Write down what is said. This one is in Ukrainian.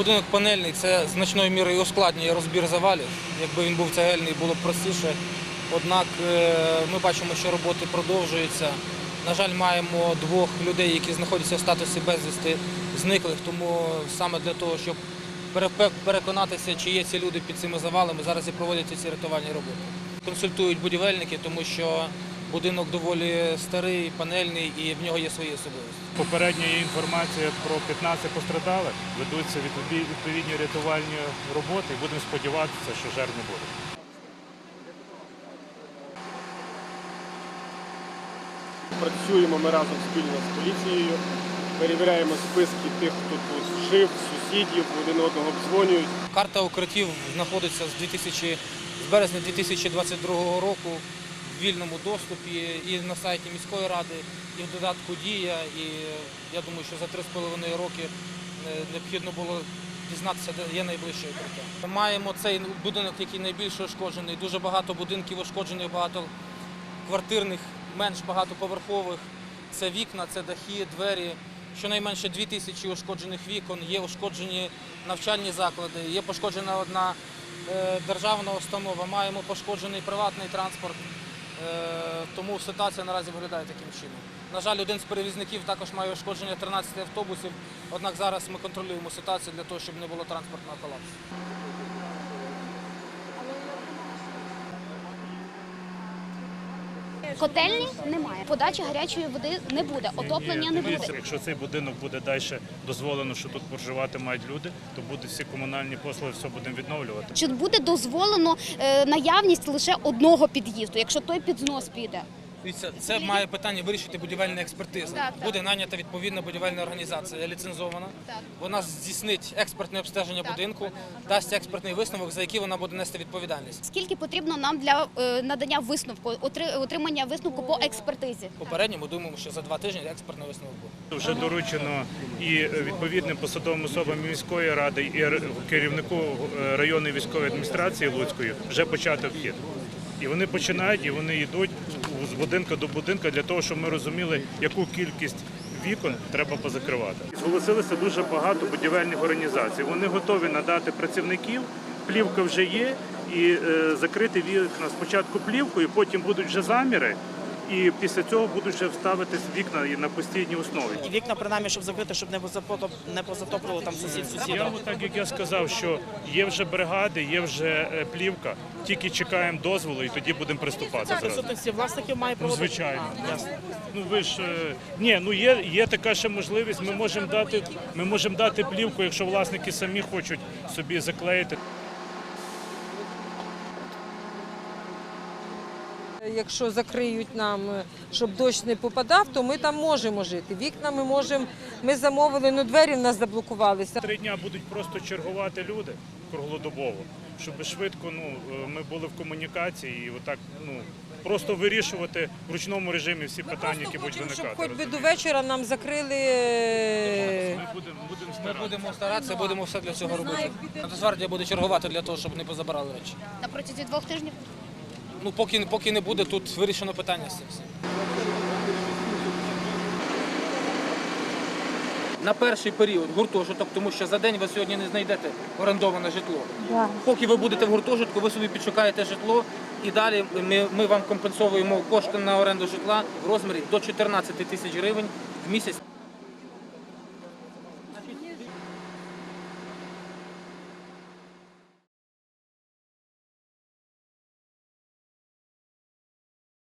будинок панельний, це значною мірою ускладнює розбір завалів. Якби він був цегельний, було б простіше. Однак е, ми бачимо, що роботи продовжуються. На жаль, маємо двох людей, які знаходяться в статусі безвісти зниклих, тому саме для того, щоб переконатися, чи є ці люди під цими завалами, зараз і проводяться ці рятувальні роботи. Консультують будівельники, тому що будинок доволі старий, панельний і в нього є свої особливості. Попередня є інформація про 15 пострадалих. Ведуться відпові- відповідні рятувальні роботи і будемо сподіватися, що жертв не буде. Працюємо ми разом спільно з поліцією, перевіряємо списки тих, хто тут жив, сусідів, один одного обдзвонюють. Карта укриттів знаходиться з 2000, з березня 2022 року вільному доступі і на сайті міської ради, і в додатку Дія. І я думаю, що за 3,5 роки е, необхідно було дізнатися, де є найближче укриття. Маємо цей будинок, який найбільше ушкоджений. Дуже багато будинків ушкоджених, багато квартирних, менш багатоповерхових. Це вікна, це дахи, двері. Щонайменше 2 тисячі ушкоджених вікон, є ушкоджені навчальні заклади, є пошкоджена одна е, державна установа, маємо пошкоджений приватний транспорт. Е, тому ситуація наразі виглядає таким чином. На жаль, один з перевізників також має ушкодження 13 автобусів, однак зараз ми контролюємо ситуацію для того, щоб не було транспортного колапсу. Котельні немає. Подачі гарячої води не буде, отоплення не буде. Якщо цей будинок буде далі дозволено, що тут проживати мають люди, то буде всі комунальні послуги, все будемо відновлювати. Чи буде дозволено е, наявність лише одного під'їзду, якщо той під знос піде? Дивіться, це має питання вирішити будівельна експертиза. Так, так. Буде нанята відповідна будівельна організація, ліцензована. Так. Вона здійснить експертне обстеження будинку, дасть експертний висновок, за який вона буде нести відповідальність. Скільки потрібно нам для е, надання висновку, отримання висновку по експертизі? Попередньо ми думаємо, що за два тижні експертний висновок буде. Вже доручено і відповідним посадовим особам міської ради, і керівнику е, районної військової адміністрації Луцької вже почати обхід. І вони починають, і вони йдуть з будинку до будинку для того, щоб ми розуміли, яку кількість вікон треба позакривати. Зголосилися дуже багато будівельних організацій. Вони готові надати працівників, плівка вже є, і е, закрити вікна спочатку плівкою, потім будуть вже заміри. І після цього будуть вже вставитись вікна і на постійній основі. І вікна принаймні, щоб закрити, щоб не позапотоп- не позатоплювало там сусід сусіда. от так як я сказав, що є вже бригади, є вже е, плівка, тільки чекаємо дозволу і тоді будемо приступати присутності власників має Ну, проводити. звичайно. А, ясно. Ну ви ж е, ні, ну є, є така ще можливість. Ми можемо дати, ми можемо дати плівку, якщо власники самі хочуть собі заклеїти. Якщо закриють нам, е, щоб дощ не попадав, то ми там можемо жити. Вікна ми можемо. Ми замовили, ну двері в нас заблокувалися. Три дня будуть просто чергувати люди круглодобово, щоб швидко ну, е, ми були в комунікації і отак ну, просто вирішувати в ручному режимі всі питання, які будуть Хочемо, щоб виникати. хоч би до вечора нам закрили. е, Ми будемо будемо Ми будемо старатися, будемо все для цього робити. Нацгвардія буде чергувати для того, щоб не позабирали речі. На протязі двох тижнів? Ну поки поки не буде, тут вирішено питання з цим. всім. На перший період гуртожиток, тому що за день ви сьогодні не знайдете орендоване житло. Поки ви будете в гуртожитку, ви собі підшукаєте житло і далі ми, ми вам компенсовуємо кошти на оренду житла в розмірі до 14 тисяч гривень в місяць.